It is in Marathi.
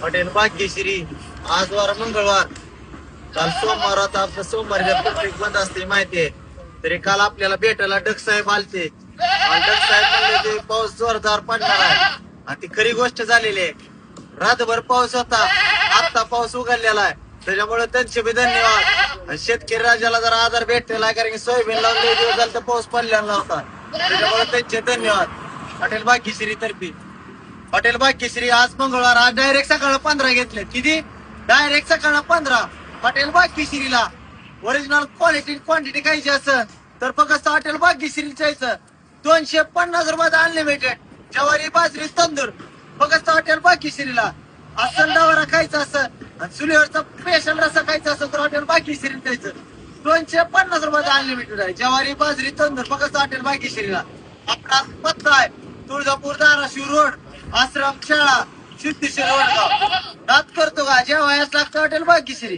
हॉटेल भाग्यश्री आज वार मंगळवार. काल सोमवार होता आपलं सोमवारी प्रत्येक बंद असते माहिती आहे. तरी काल आपल्याला भेटायला डक साहेब आलते. काल डक साहेब म्हणले ते पाऊस जोरदार पडणार आहे. आणि ती खरी गोष्ट झालेली आहे. रातभर पाऊस होता आता पाऊस उघडलेला आहे. त्याच्यामुळे त्यांचे बी धन्यवाद. शेतकरी राजाला जरा आधार भेटलेला आहे कारण की सोयाबीन लावून दिवस झाले तर पाऊस पडलेला नव्हता. त्याच्यामुळे त्यांचे धन्यवाद. हॉटेल भाग्यश्री तर्फे. हॉटेल भाग्यश्री आज मंगळवार आज डायरेक्ट सकाळ पंधरा घेतले. किती? डायरेक्ट सकाळ पंधरा. हॉटेल भाग्यश्रीला ओरिजिनल क्वालिटी क्वांटिटी खायची असं तर फक्त हॉटेल भाग्यश्रीचं यायचं. दोनशे पन्नास रुपयात अनलिमिटेड ज्वारी बाजरी तंदूर. फक्त हॉटेल भाग्यश्रीला असं डवारा खायचा असं आणि चुलीवरचा स्पेशल रसा खायचा असं तर हॉटेल भाग्यश्री जायचं दोनशे पन्नास रुपयात अनलिमिटेड आहे. ज्वारी बाजरी तंदूर फक्त हॉटेल भाग्यश्रीला आपला पत्ता आहे तुळजापूर धाराशिव रोड. आश्रम शाळा सिद्धेश्वर वडगाव रात करतो का? जेवायच लागतं हॉटेल भाग्यश्री